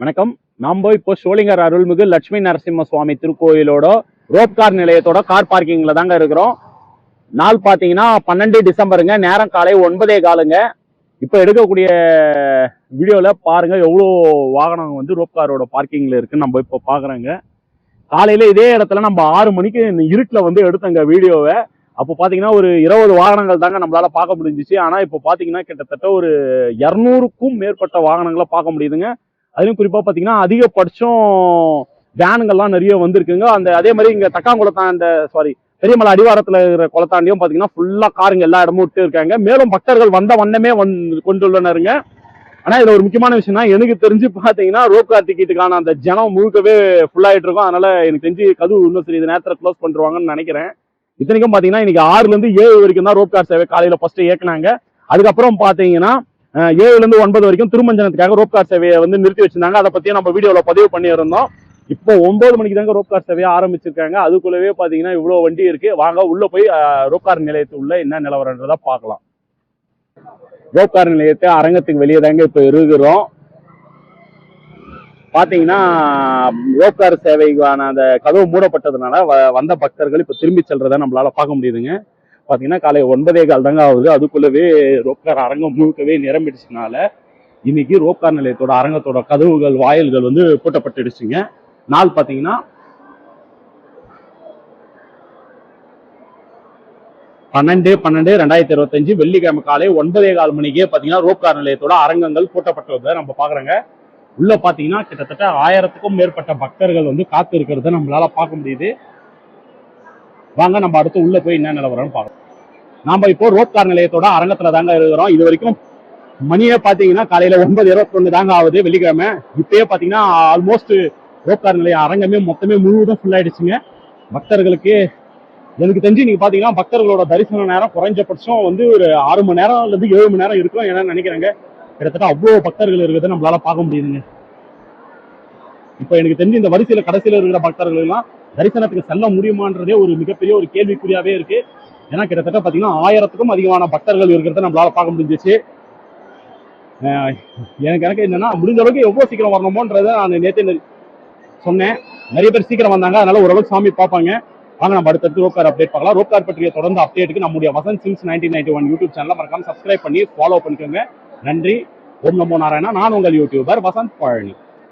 வணக்கம். நாம இப்போ சோழிங்கர் அருள்மிகு லட்சுமி நரசிம்ம சுவாமி திருக்கோயிலோட ரோப் கார் நிலையத்தோட கார் பார்க்கிங்ல தாங்க இருக்கிறோம். நாள் பார்த்தீங்கன்னா பன்னெண்டு டிசம்பருங்க. நேரம் காலை ஒன்பதே காலுங்க. இப்போ எடுக்கக்கூடிய வீடியோவில் பாருங்க எவ்வளோ வாகனம் வந்து ரோப் காரோட பார்க்கிங்ல இருக்குன்னு நம்ம இப்போ பார்க்குறோங்க. காலையில் இதே இடத்துல நம்ம ஆறு மணிக்கு இருட்டில் வந்து எடுத்தங்க வீடியோவை. அப்போ பார்த்தீங்கன்னா ஒரு இருபது வாகனங்கள் தாங்க நம்மளால பார்க்க முடிஞ்சிச்சு. ஆனால் இப்போ பார்த்தீங்கன்னா கிட்டத்தட்ட ஒரு இரநூறுக்கும் மேற்பட்ட வாகனங்களை பார்க்க முடியுதுங்க. அதுலேயும் குறிப்பாக பார்த்தீங்கன்னா அதிகபட்சம் வேனுங்கள்லாம் நிறைய வந்திருக்குங்க. அந்த அதே மாதிரி இங்கே தக்காங்குளத்தான் அந்த சாரி பெரியமலை அடிவாரத்தில் இருக்கிற குளத்தாண்டியும் பார்த்தீங்கன்னா ஃபுல்லாக காருங்க எல்லா இடமும் விட்டு இருக்காங்க. மேலும் பக்தர்கள் வந்த வண்ணமே வந் கொண்டுள்ளனருங்க. ஆனால் இதில் ஒரு முக்கியமான விஷயம்னா எனக்கு தெரிஞ்சு பார்த்தீங்கன்னா ரோப் கார் டிக்கெட்டுக்கான அந்த ஜனம் முழுக்கவே ஃபுல்லாகிட்டு இருக்கும். அதனால் எனக்கு தெரிஞ்சு கதவு இன்னும் சரி இது நேரத்தில் க்ளோஸ் பண்ணிருவாங்கன்னு நினைக்கிறேன். இத்தனைக்கும் பார்த்தீங்கன்னா இன்னைக்கு ஆறுலேருந்து ஏழு வரைக்கும் தான் ரோப் கார் சேவை காலையில் ஃபஸ்ட்டு இயக்குனாங்க அதுக்கப்புறம் பார்த்தீங்கன்னா ஏழுலேருந்து ஒன்பது வரைக்கும் திருமஞ்சனத்துக்காக ரோப் கார் சேவையை வந்து நிறுத்தி வச்சிருந்தாங்க. அதை பற்றியும் நம்ம வீடியோவில் பதிவு பண்ணியிருந்தோம். இப்போ ஒன்பது மணிக்கு தாங்க ரோப் கார் சேவையை ஆரம்பிச்சிருக்காங்க. அதுக்குள்ளவே பார்த்தீங்கன்னா இவ்வளோ வண்டி இருக்குது வாங்க உள்ளே போய் ரோப் கார் நிலையத்து உள்ள என்ன நிலவரன்றதை பார்க்கலாம். ரோப் கார் நிலையத்தை அரங்கத்துக்கு வெளியே தாங்க இப்போ இருக்கிறோம். பார்த்தீங்கன்னா ரோப் கார் சேவைக்கான அந்த கதவு மூடப்பட்டதுனால வ- வந்த பக்தர்கள் இப்போ திரும்பி செல்றதை நம்மளால பார்க்க முடியுதுங்க. பாத்தீங்கன்னா காலை ஒன்பதே கால் தாங்க ஆகுது. அதுக்குள்ளவே ரோப்கார் அரங்கம் முழுக்கவே நிரம்பிடுச்சுனால இன்னைக்கு ரோப்கார் நிலையத்தோட அரங்கத்தோட கதவுகள் வாயில்கள் வந்து பூட்டப்பட்டுடுச்சுங்க. நாள் பாத்தீங்கன்னா பன்னெண்டு பன்னெண்டு ரெண்டாயிரத்தி இருபத்தஞ்சு வெள்ளிக்கிழமை காலை ஒன்பதே கால் மணிக்கே பாத்தீங்கன்னா ரோப்கார் நிலையத்தோட அரங்கங்கள் பூட்டப்பட்டுள்ளதை நம்ம பாக்குறோங்க. உள்ள பாத்தீங்கன்னா கிட்டத்தட்ட ஆயிரத்துக்கும் மேற்பட்ட பக்தர்கள் வந்து காத்து இருக்கிறத நம்மளால பார்க்க முடியுது. வாங்க நம்ம அடுத்து உள்ள போய் என்ன நிலவரம்னு பார்க்கலாம் நாம இப்போ ரோட்கார் நிலையத்தோட அரங்கத்துல தாங்க இருக்கிறோம். இது வரைக்கும் மணியே பாத்தீங்கன்னா காலையில ஒன்பது இருபத்தொன்னு தாங்க ஆகுது வெள்ளிக்கிழமை. இப்பயே பாத்தீங்கன்னா ஆல்மோஸ்ட் ரோப்கார் நிலையம் அரங்கமே மொத்தமே முழுவதும் ஃபுல் ஆயிடுச்சுங்க. பக்தர்களுக்கு எனக்கு தெரிஞ்சு நீங்க பாத்தீங்கன்னா பக்தர்களோட தரிசன நேரம் குறைஞ்சபட்சம் வந்து ஒரு ஆறு மணி நேரம் இருந்து ஏழு மணி நேரம் இருக்கும் ஏன்னா நினைக்கிறேங்க. கிட்டத்தட்ட அவ்வளவு பக்தர்கள் இருக்கிறத நம்மளால பார்க்க முடியுதுங்க. இப்போ எனக்கு தெரிஞ்சு இந்த வரிசையில கடைசியில இருக்கிற பக்தர்கள் எல்லாம் தரிசனத்துக்கு செல்ல முடியுமான்றதே ஒரு மிகப்பெரிய ஒரு கேள்விக்குறியாவே இருக்கு. ஏன்னா கிட்டத்தட்ட பாத்தீங்கன்னா ஆயிரத்துக்கும் அதிகமான பக்தர்கள் இருக்கிறத நம்மளால பார்க்க முடிஞ்சிச்சு. எனக்கு எனக்கு என்னன்னா முடிஞ்ச அளவுக்கு எவ்வளவு சீக்கிரம் வரணுமோன்றதை நான் நேற்று சொன்னேன். நிறைய பேர் சீக்கிரம் வந்தாங்க. அதனால ஓரளவுக்கு சாமி பார்ப்பாங்க. வாங்க நம்ம அடுத்தடுத்து ரோப்கார் அப்டேட் பார்க்கலாம். ரோப்கார் பற்றிய தொடர்ந்து அப்டேட்டுக்கு நம்முடைய Vasanth sings nineteen ninety one YouTube சேனலை மறக்காம சப்ஸ்கிரைப் பண்ணி ஃபாலோ பண்ணிக்கோங்க. நன்றி. ஓம் நமோ நாராயணா. நான் உங்கள் யூடியூபர் வசந்த் பழனி.